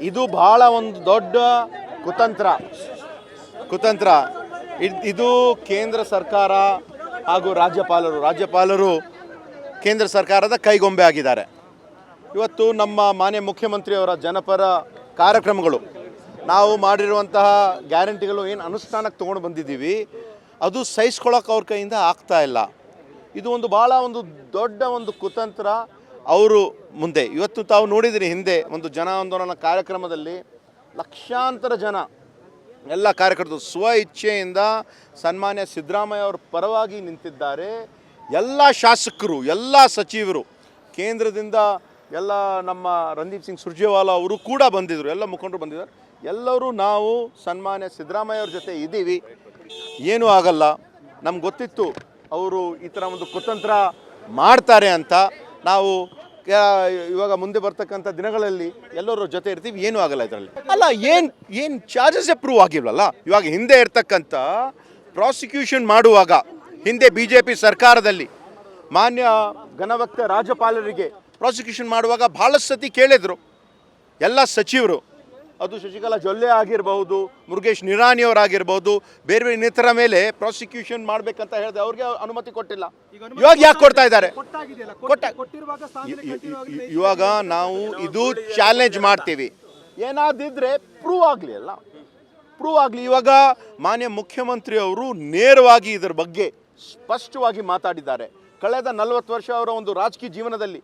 ಇದು ಬಹಳ ಒಂದು ದೊಡ್ಡ ಕುತಂತ್ರ. ಕುತಂತ್ರ. ಇದ್- ಕೇಂದ್ರ ಸರ್ಕಾರ ಹಾಗೂ ರಾಜ್ಯಪಾಲರು. ರಾಜ್ಯಪಾಲರು ಕೇಂದ್ರ ಸರ್ಕಾರದ ಕೈಗೊಂಬೆ ಆಗಿದ್ದಾರೆ. ಇವತ್ತು ನಮ್ಮ ಮಾನ್ಯ ಮುಖ್ಯಮಂತ್ರಿಯವರ ಜನಪರ ಕಾರ್ಯಕ್ರಮಗಳು. ನಾವು ಮಾಡಿರುವಂತಹ ಗ್ಯಾರಂಟಿಗಳು ಏನು ಅನುಷ್ಠಾನಕ್ಕೆ ತೊಗೊಂಡು ಬಂದಿದ್ದೀವಿ, ಅದು ಸಹಿಸ್ಕೊಳ್ಳೋಕೆ ಅವ್ರ ಕೈಯಿಂದ ಆಗ್ತಾ ಇಲ್ಲ. ಇದು ಒಂದು ಭಾಳ ಒಂದು ದೊಡ್ಡ ಒಂದು ಕುತಂತ್ರ. ಅವರು ಮುಂದೆ. ಇವತ್ತು ತಾವು ನೋಡಿದಿರಿ ಹಿಂದೆ ಒಂದು ಜನ ಆಂದೋಲನ ಕಾರ್ಯಕ್ರಮದಲ್ಲಿ ಲಕ್ಷಾಂತರ ಜನ ಎಲ್ಲ ಕಾರ್ಯಕರ್ತರು ಸ್ವ ಇಚ್ಛೆಯಿಂದ ಸನ್ಮಾನ್ಯ ಸಿದ್ದರಾಮಯ್ಯ ಅವರ ಪರವಾಗಿ ನಿಂತಿದ್ದಾರೆ. ಎಲ್ಲ ಶಾಸಕರು, ಎಲ್ಲ ಸಚಿವರು, ಕೇಂದ್ರದಿಂದ ಎಲ್ಲ ನಮ್ಮ ರಂದೀಪ್ ಸಿಂಗ್ ಸುರ್ಜೇವಾಲಾ ಅವರು ಕೂಡ ಬಂದಿದ್ದರು ಎಲ್ಲ ಮುಖಂಡರು ಬಂದಿದ್ದಾರೆ. ಎಲ್ಲರೂ ನಾವು ಸನ್ಮಾನ್ಯ ಸಿದ್ದರಾಮಯ್ಯ ಅವ್ರ ಜೊತೆ ಇದ್ದೀವಿ. ಏನೂ ಆಗಲ್ಲ. ನಮ್ಗೆ ಗೊತ್ತಿತ್ತು ಅವರು ಈ ಥರ ಒಂದು ಕುತಂತ್ರ ಮಾಡ್ತಾರೆ ಅಂತ. ನಾವು ಇವಾಗ ಮುಂದೆ ಬರ್ತಕ್ಕಂಥ ದಿನಗಳಲ್ಲಿ ಎಲ್ಲರ ಜೊತೆ ಇರ್ತೀವಿ, ಏನೂ ಆಗಲ್ಲ ಇದರಲ್ಲಿ. ಅಲ್ಲ, ಏನು ಏನು ಚಾರ್ಜಸ್ ಅಪ್ರೂವ್ ಆಗಿಲ್ವಲ್ಲ? ಇವಾಗ ಹಿಂದೆ ಇರ್ತಕ್ಕಂಥ ಪ್ರಾಸಿಕ್ಯೂಷನ್ ಮಾಡುವಾಗ, ಹಿಂದೆ ಬಿ ಜೆ ಪಿ ಸರ್ಕಾರದಲ್ಲಿ ಮಾನ್ಯ ಘನವಕ್ತ ರಾಜ್ಯಪಾಲರಿಗೆ ಪ್ರಾಸಿಕ್ಯೂಷನ್ ಮಾಡುವಾಗ ಭಾಳಷ್ಟು ಸತಿ ಕೇಳಿದರು. ಎಲ್ಲ ಸಚಿವರು ಅದು ಶಶಿಕಲಾ ಜೊಲ್ಲೆ ಆಗಿರಬಹುದು ಮುರುಗೇಶ್ ನಿರಾಣಿಯವರಾಗಿರ್ಬೋದು ಬೇರೆ ಬೇರೆ ಇನ್ನಿತರ ಮೇಲೆ ಪ್ರಾಸಿಕ್ಯೂಷನ್ ಮಾಡ್ಬೇಕಂತ ಹೇಳಿದೆ ಅವ್ರಿಗೆ ಅನುಮತಿ ಕೊಟ್ಟಿಲ್ಲ. ಇವಾಗ ಯಾಕೆ ಕೊಡ್ತಾ ಇದ್ದಾರೆ? ಕೊಟ್ಟ ಇವಾಗ ನಾವು ಇದು ಚಾಲೆಂಜ್ ಮಾಡ್ತೀವಿ. ಏನಾದಿದ್ರೆ ಪ್ರೂವ್ ಆಗಲಿ ಅಲ್ಲ. ಪ್ರೂವ್ ಆಗಲಿ. ಇವಾಗ ಮಾನ್ಯ ಮುಖ್ಯಮಂತ್ರಿ ಅವರು ನೇರವಾಗಿ ಇದರ ಬಗ್ಗೆ ಸ್ಪಷ್ಟವಾಗಿ ಮಾತಾಡಿದ್ದಾರೆ. ಕಳೆದ ನಲವತ್ತು ವರ್ಷ ಅವರ ಒಂದು ರಾಜಕೀಯ ಜೀವನದಲ್ಲಿ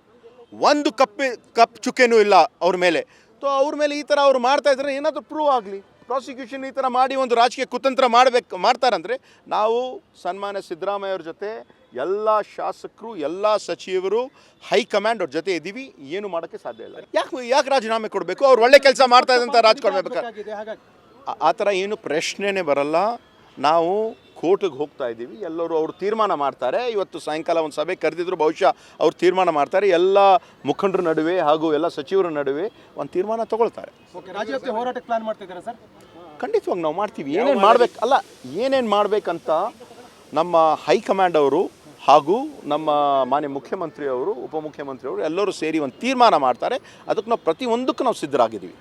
ಒಂದು ಕಪ್ಪೆ ಕಪ್ ಚುಕ್ಕೆನೂ ಇಲ್ಲ ಅವ್ರ ಮೇಲೆ. ಸೊ ಅವ್ರ ಮೇಲೆ ಈ ಥರ ಅವ್ರು ಮಾಡ್ತಾ ಇದ್ದಾರೆ ಏನಾದರೂ ಪ್ರೂವ್ ಆಗಲಿ. ಪ್ರಾಸಿಕ್ಯೂಷನ್ ಈ ಥರ ಮಾಡಿ ಒಂದು ರಾಜಕೀಯ ಕುತಂತ್ರ ಮಾಡಬೇಕು ಮಾಡ್ತಾರಂದರೆ ನಾವು ಸನ್ಮಾನ್ಯ ಸಿದ್ದರಾಮಯ್ಯ ಅವ್ರ ಜೊತೆ ಎಲ್ಲ ಶಾಸಕರು ಎಲ್ಲ ಸಚಿವರು ಹೈಕಮಾಂಡ್ ಅವ್ರ ಜೊತೆ ಇದ್ದೀವಿ. ಏನು ಮಾಡೋಕ್ಕೆ ಸಾಧ್ಯ ಇಲ್ಲ. ಯಾಕೆ ಯಾಕೆ ರಾಜೀನಾಮೆ ಕೊಡಬೇಕು? ಅವ್ರು ಒಳ್ಳೆ ಕೆಲಸ ಮಾಡ್ತಾ ಇದ್ದಂಥ ರಾಜ್ ಕೊಡಬೇಕು ಆ ಥರ ಏನು ಪ್ರಶ್ನೆನೇ ಬರಲ್ಲ. ನಾವು ಕೋರ್ಟಿಗೆ ಹೋಗ್ತಾ ಇದ್ದೀವಿ. ಎಲ್ಲರೂ ಅವರು ತೀರ್ಮಾನ ಮಾಡ್ತಾರೆ. ಇವತ್ತು ಸಾಯಂಕಾಲ ಒಂದು ಸಭೆ ಕರೆದಿದ್ರು ಬಹುಶಃ ಅವ್ರು ತೀರ್ಮಾನ ಮಾಡ್ತಾರೆ. ಎಲ್ಲ ಮುಖಂಡರ ನಡುವೆ ಹಾಗೂ ಎಲ್ಲ ಸಚಿವರ ನಡುವೆ ಒಂದು ತೀರ್ಮಾನ ತಗೊಳ್ತಾರೆ. ಹೋರಾಟಕ್ಕೆ ಪ್ಲಾನ್ ಸರ್? ಖಂಡಿತವಾಗಿ ನಾವು ಮಾಡ್ತೀವಿ. ಏನೇನು ಮಾಡ್ಬೇಕು ಅಲ್ಲ ಏನೇನು ಮಾಡಬೇಕಂತ ನಮ್ಮ ಹೈಕಮಾಂಡ್ ಅವರು ಹಾಗೂ ನಮ್ಮ ಮಾನ್ಯ ಮುಖ್ಯಮಂತ್ರಿಯವರು ಉಪಮುಖ್ಯಮಂತ್ರಿಯವರು ಉಪಮುಖ್ಯಮಂತ್ರಿ ಎಲ್ಲರೂ ಸೇರಿ ಒಂದು ತೀರ್ಮಾನ ಮಾಡ್ತಾರೆ. ಅದಕ್ಕೆ ನಾವು ಪ್ರತಿಯೊಂದಕ್ಕೂ ನಾವು ಸಿದ್ಧರಾಗಿದ್ದೀವಿ.